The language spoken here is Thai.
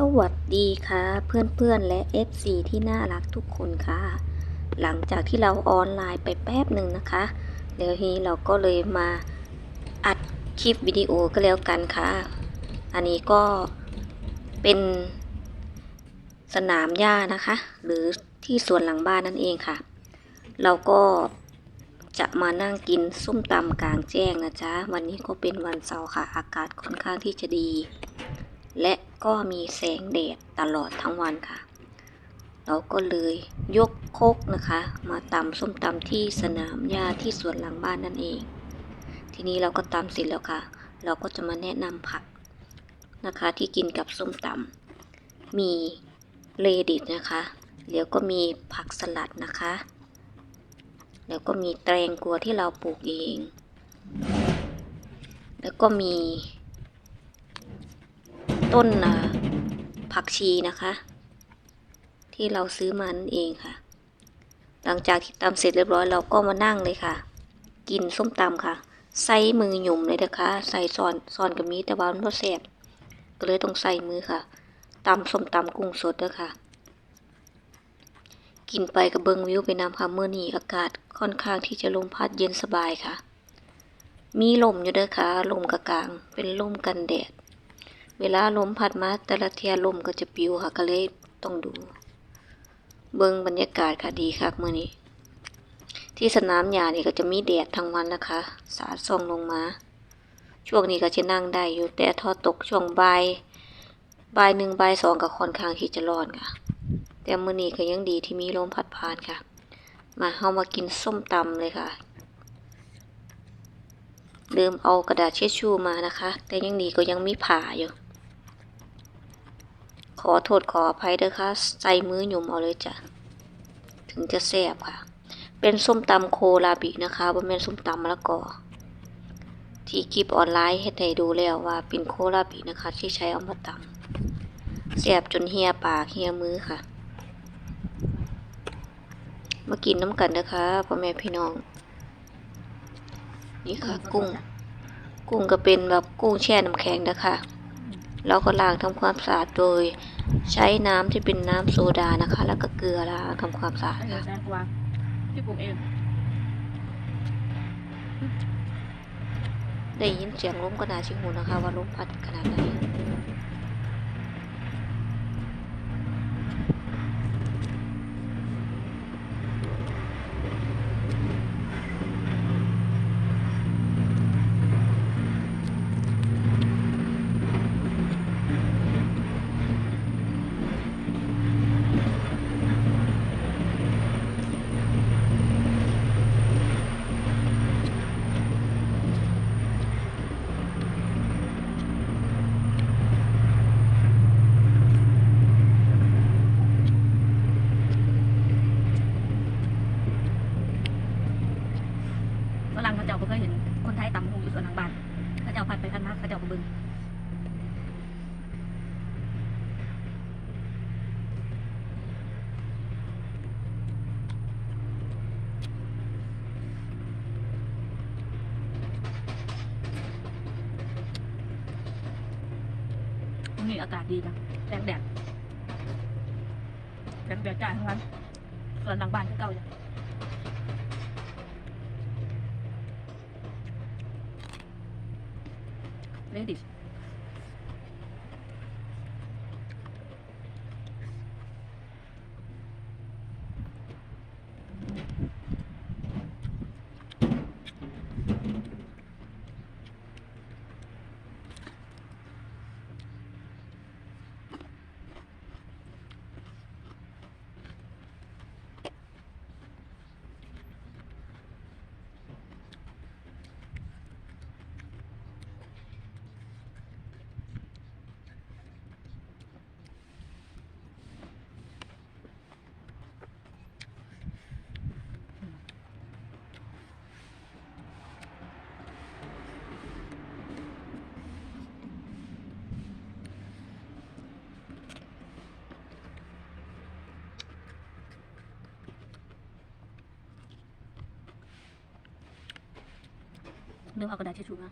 สวัสดีค่ะเพื่อนๆและ FC ที่น่ารักทุกคนค่ะ หลังจากที่เราออนไลน์ไปแป๊บหนึ่งนะคะแล้วทีนี้เราก็เลยมาอัดคลิปวิดีโอก็แล้วกันค่ะ อันนี้ก็เป็นสนามหญ้านะคะ หรือที่สวนหลังบ้านนั่นเองค่ะ เราก็จะมานั่งกินส้มตำกลางแจ้งนะจ๊ะวันนี้ก็เป็นวันเสาร์ค่ะ อากาศค่อนข้างที่จะดี และก็มีแสงแดดตลอดทั้งวันค่ะ เราก็เลยยกโคกนะคะ มาตำส้มตำที่สนามหญ้าที่สวนหลังบ้านนั่นเอง ทีนี้เราก็ตำเสร็จแล้วค่ะ เราก็จะมาแนะนำผักนะคะที่กินกับส้มตำมีเลดิตนะคะ แล้วก็มีผักสลัดนะคะ แล้วก็มีแตงกวที่เราปลูกเอง แล้วก็มี ต้นผักชีนะคะ ที่เราซื้อมานั่นเองค่ะ หลังจากที่ตำเสร็จเรียบร้อยเราก็มานั่งเลยค่ะ กินส้มตำค่ะ ใส่มือหยุ่มเลยนะคะ ใส่ซอนซอนกับมีแต่ว่ามันบ่แซ่บก็เลยต้องใส่มือค่ะตำส้มตำกุ้งสดด้อค่ะ กินไปกับเบิงวิวไปน้ำค่ะเมื่อนี้อากาศค่อนข้างที่จะลมพัดเย็นสบายค่ะ มีลมอยู่เด้อค่ะลมกะกลางเป็นลมกันแดด เวลาลมพัดมาแต่ละเทียลมก็จะปิวค่ะก็เลยต้องดู เบิงบรรยากาศค่ะดีคักมื่อนี้ ที่สนามหญ้านี่ก็จะมีแดดทั้งวันนะคะ สาดส่องลงมา ช่วงนี้ก็จะนั่งได้อยู่แต่ทอตกช่วงบ่ายบ่ายหนึ่งบ่ายสองก็ค่อนข้างที่จะร้อนค่ะ แต่มื่อนี้ก็ยังดีที่มีลมพัดผ่านค่ะ มาเฮามากินส้มตำเลยค่ะลืมเอากระดาษเช็ดชูมานะคะ แต่ยังดีก็ยังมีผ่าอยู่ อโทษขออภัยเด้อค่ะใส่มือหยุ่มเอาเลยจ้ะ ถึงจะแซ่บค่ะ เป็นส้มตำโคลาบินะคะบ่แม่นส้มตำมะละกอ ที่คลิปออนไลน์เฮ็ดให้ดูแล้วว่าเป็นโคลาบินะคะ ที่ใช้เอามาตำแซ่บจนเฮียปากเฮียมือค่ะ มากินน้ำกันนะคะพ่อแม่พี่น้อง นี่ค่ะ กุ้ง กุ้งก็เป็นแบบกุ้งแช่น้ำแข็งนะคะเราก็ล้างทำความสะอาดโดย ใช้น้ำที่เป็นน้ำโซดานะคะ แล้วก็เกลือล้างทำความสะอาดเออค่ะแตงกวาที่ปลูกเอง ได้ยินเสียงลมก็น่าชิหูนะคะ ว่าลมพัดขนาดไหน ฝรั่งเขาเจ้าบ่เคยเห็นคนไทยตำหูอยู่ส่วนหลังบ้านเขาเจ้าพัดไปพัดมาเขาเจ้าก็เบึง ตรงนี้อากาศดีนะแสงแดดแสงแดดจ้าทั้งวันส่วนหลังบ้านคือเก่าอยู่ Ladies. ลื มเอากระดาษทิชชู่มา